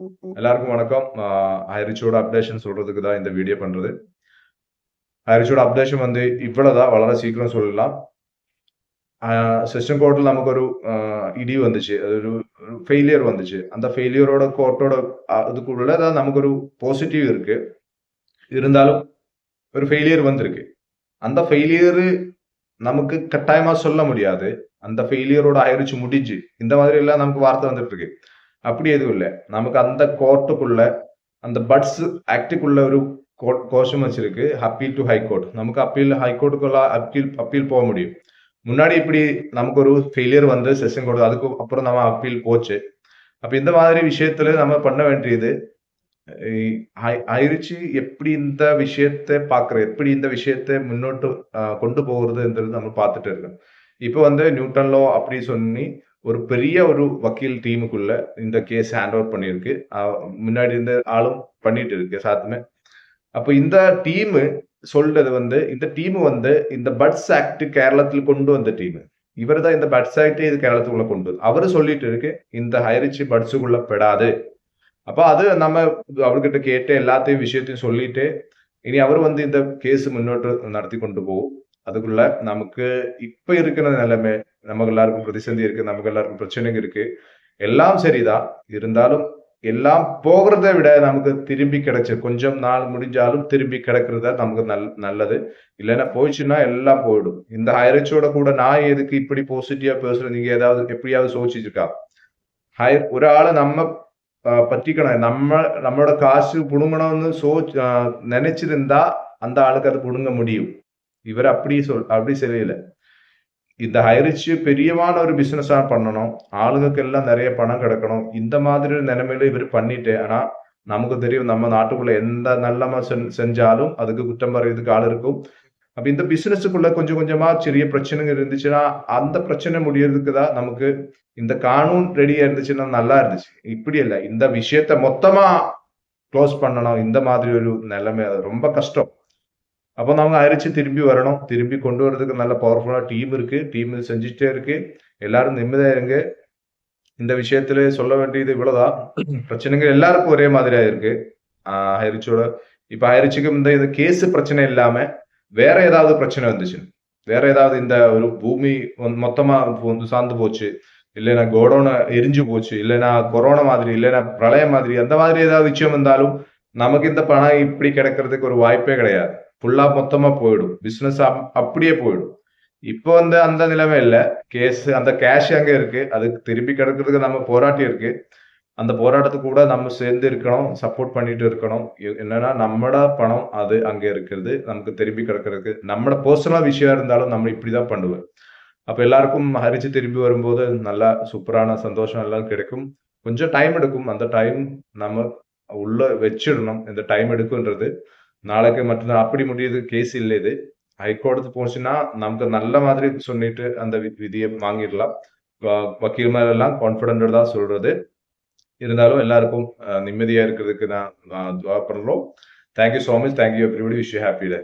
எல்லாருக்கும் வணக்கம். ஹைரிச்சோட அப்டேஷன் சொல்றதுக்கு தான் இந்த வீடியோ பண்றது. ஹைரிச்சோட அப்டேஷன் வந்து இவ்வளவுதான் வளர சீக்கிரம் சொல்லலாம் சிஸ்டம் கோர்ட்டில் நமக்கு ஒரு இடி வந்துச்சு. அது ஒரு ஃபெயிலியர் வந்துச்சு. அந்த ஃபெயிலியரோட கோர்ட்டோட அதுக்குள்ள தான் நமக்கு ஒரு பாசிட்டிவ் இருக்கு. இருந்தாலும் ஒரு ஃபெயிலியர் வந்திருக்கு. அந்த ஃபெயிலியர் நமக்கு கட்டாயமா சொல்ல முடியாது. அந்த ஃபெயிலியரோட ஆயிடுச்சு முடிஞ்சு. இந்த மாதிரி எல்லாம் நமக்கு வார்த்தை வந்துட்டு இருக்கு. அப்படி எதுவும் இல்லை. நமக்கு அந்த கோர்ட்டுக்குள்ள அந்த பட்ஸ் ஆக்டுக்குள்ள ஒரு கோஷம் வச்சிருக்கு. அப்பீல் டு ஹைகோர்ட் நமக்கு அப்பீல் ஹைகோர்ட்டுக்குள்ள அப்பீல் அப்பீல் போக முடியும். முன்னாடி இப்படி நமக்கு ஒரு ஃபெயிலியர் வந்து செஷன் கோர்ட் அதுக்கு அப்புறம் நம்ம அப்பீல் போச்சு. அப்ப இந்த மாதிரி விஷயத்துல நம்ம பண்ண வேண்டியது ஆயிடுச்சு எப்படி இந்த விஷயத்தை பார்க்குற எப்படி இந்த விஷயத்தை முன்னோட்டு கொண்டு போகிறதுன்றது நம்ம பார்த்துட்டு இருக்கோம். இப்போ வந்து நியூட்டன் லோ அப்படி சொல்லி ஒரு பெரிய ஒரு வக்கீல் டீமுக்குள்ள இந்த கேஸ் ஹேண்ட் ஓவர் பண்ணியிருக்கு. முன்னாடி இருந்த ஆளும் பண்ணிட்டு இருக்கு சாத்துமே. அப்போ இந்த டீம் சொல்றது வந்து இந்த டீம் வந்து இந்த பட்ஸ் ஆக்ட் கேரளத்தில் கொண்டு வந்த டீம் இவர் தான் இந்த பட்ஸ் ஆக்டே இது கேரளத்துக்குள்ள கொண்டு வந்து அவரு சொல்லிட்டு இருக்கு இந்த ஹைரிச்சு பட்ஸுக்குள்ள பெடாது அப்போ அது நம்ம அவர்கிட்ட கேட்டு எல்லாத்தையும் விஷயத்தையும் சொல்லிட்டு இனி அவர் வந்து இந்த கேஸ் முன்னோட்டு நடத்தி கொண்டு போகும் அதுக்குள்ள நமக்கு இப்ப இருக்கிற நிலைமை நமக்கு எல்லாருக்கும் பிரதிசந்தி இருக்கு நமக்கு எல்லாருக்கும் பிரச்சனைங்க இருக்கு. எல்லாம் சரிதான். இருந்தாலும் எல்லாம் போகிறத விட நமக்கு திரும்பி கிடைச்ச கொஞ்சம் நாள் முடிஞ்சாலும் திரும்பி கிடைக்கிறதா நமக்கு நல் நல்லது. இல்லைன்னா போயிடுச்சுன்னா எல்லாம் போயிடும். இந்த ஹைரச்சோட கூட நான் எதுக்கு இப்படி பாசிட்டிவா பேசுறேன்? நீங்க ஏதாவது எப்படியாவது சோசிச்சிருக்கா ஹை ஒரு ஆளை நம்ம பற்றிக்கணும். நம்ம நம்மளோட காசு புடுங்கணும்னு சோ நினைச்சிருந்தா அந்த ஆளுக்கு அது புடுங்க முடியும். இவர் அப்படி சொல் அப்படி சரியில்லை இந்த ஹைரிச்சு பெரியமான ஒரு பிசினஸா பண்ணணும். ஆளுங்களுக்கு எல்லாம் நிறைய பணம் கிடக்கணும். இந்த மாதிரி ஒரு நிலைமையில இவர் பண்ணிட்டு ஆனா நமக்கு தெரியும் நம்ம நாட்டுக்குள்ள எந்த நல்லமா செஞ்சாலும் அதுக்கு குற்றம் பறதுக்கு ஆள் இருக்கும். அப்ப இந்த பிசினஸுக்குள்ள கொஞ்சம் கொஞ்சமா சிறிய பிரச்சனைங்க இருந்துச்சுன்னா அந்த பிரச்சனை முடியறதுக்கு தான் நமக்கு இந்த கானூன் ரெடியா இருந்துச்சுன்னா நல்லா இருந்துச்சு. இப்படி இல்லை. இந்த விஷயத்த மொத்தமா க்ளோஸ் பண்ணணும். இந்த மாதிரி ஒரு நிலைமை அது ரொம்ப கஷ்டம். அப்போ நம்ம அரிச்சு திரும்பி வரணும். திரும்பி கொண்டு வரதுக்கு நல்ல பவர்ஃபுல்லா டீம் இருக்கு. டீம் செஞ்சுட்டே இருக்கு. எல்லாரும் நிம்மதியா இருங்க. இந்த விஷயத்துல சொல்ல வேண்டியது இவ்வளவுதான். பிரச்சனைகள் எல்லாருக்கும் ஒரே மாதிரியா இருக்கு. ஹரிச்சோட இப்ப ஹரிச்சுக்கு இந்த இது கேஸ் பிரச்சனை இல்லாம வேற ஏதாவது பிரச்சனை வந்துச்சு. வேற ஏதாவது இந்த ஒரு பூமி மொத்தமா வந்து சார்ந்து போச்சு. இல்லைன்னா கோடோன எரிஞ்சு போச்சு. இல்லைன்னா கொரோனா மாதிரி இல்லைன்னா பிரளயம் மாதிரி அந்த மாதிரி ஏதாவது விஷயம் வந்தாலும் நமக்கு இந்த பணம் இப்படி கிடைக்கிறதுக்கு ஒரு வாய்ப்பே கிடையாது. ஃபுல்லா மொத்தமா போயிடும். பிஸ்னஸ் அப்படியே போயிடும். இப்போ வந்து அந்த நிலைமை இல்லை. கேஸ் அந்த கேஷ் அங்கே இருக்கு? அதுக்கு திருப்பி கிடக்கிறதுக்கு நம்ம போராட்டி இருக்கு. அந்த போராட்டத்துக்கு கூட நம்ம சேர்ந்து இருக்கணும் சப்போர்ட் பண்ணிட்டு இருக்கணும். என்னன்னா நம்மட பணம் அது அங்கே இருக்கிறது. நமக்கு திரும்பி கிடக்கிறதுக்கு. நம்மட பர்சனல் விஷயம் இருந்தாலும் நம்ம இப்படிதான் பண்ணுவேன் அப்ப எல்லாருக்கும் ஹரிச்சு திரும்பி வரும்போது நல்லா சூப்பரான சந்தோஷம் எல்லாம் கிடைக்கும். கொஞ்சம் டைம் எடுக்கும். அந்த டைம் நம்ம உள்ள வச்சிடணும். இந்த டைம் எடுக்குன்றது நாளைக்கு மட்டும்தான். அப்படி முடியுது. கேஸ் இல்லை இது. ஹைகோர்ட்டு போச்சுன்னா நமக்கு நல்ல மாதிரி சொல்லிட்டு அந்த விதியை வாங்கிடலாம். வக்கீல் மேல எல்லாம் கான்பிடன்ட் தான் சொல்றது. இருந்தாலும் எல்லாருக்கும் நிம்மதியா இருக்கிறதுக்கு நான் துவா பண்றோம் thank you so much thank you everybody wish you happy day